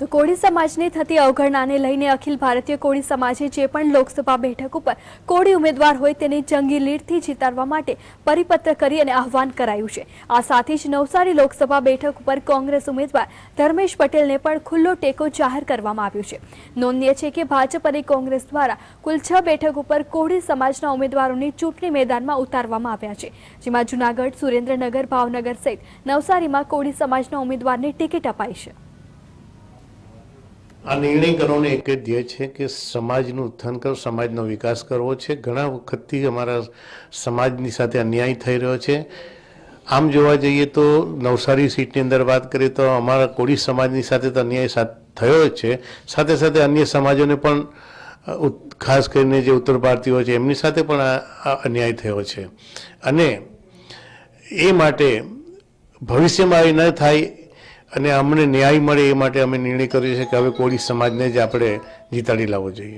તો કોળી સમાજની થતી અવગણનાને લઈને અખિલ ભારતીય કોળી સમાજે જે પણ લોકસભા બેઠક ઉપર કોળી ઉમેદવાર હોય તેને જંગી લીડથી જીતાડવા માટે પરિપત્ર કરી અને આહવાન કરાયું છે. આ સાથે જ નવસારી લોકસભા બેઠક ઉપર કોંગ્રેસ ઉમેદવાર ધર્મેશ પટેલને પણ ખુલ્લો ટેકો જાહેર કરવામાં આવ્યો છે. નોંધનીય છે કે ભાજપ અને કોંગ્રેસ દ્વારા કુલ છ બેઠક ઉપર કોળી સમાજના ઉમેદવારોને ચૂંટણી મેદાનમાં ઉતારવામાં આવ્યા છે. જેમાં જૂનાગઢ, સુરેન્દ્રનગર, ભાવનગર સહિત નવસારીમાં કોળી સમાજના ઉમેદવારને ટિકિટ અપાઈ છે. આ નિર્ણય કરવાનો એક જ ધ્યેય છે કે સમાજનું ઉત્થાન કરો, સમાજનો વિકાસ કરવો છે. ઘણા વખતથી અમારા સમાજની સાથે અન્યાય થઈ રહ્યો છે. આમ જોવા જઈએ તો નવસારી સીટની અંદર વાત કરીએ તો અમારા કોળી સમાજની સાથે તો અન્યાય થયો જ છે. સાથે સાથે અન્ય સમાજોને પણ ખાસ કરીને જે ઉત્તર ભારતીયો છે, એમની સાથે પણ આ અન્યાય થયો છે. અને એ માટે ભવિષ્યમાં એ ન થાય અને અમને ન્યાય મળે એ માટે અમે નિર્ણય કર્યો છે કે હવે કોળી સમાજને જ આપણે જીતાડી લાવવો જોઈએ.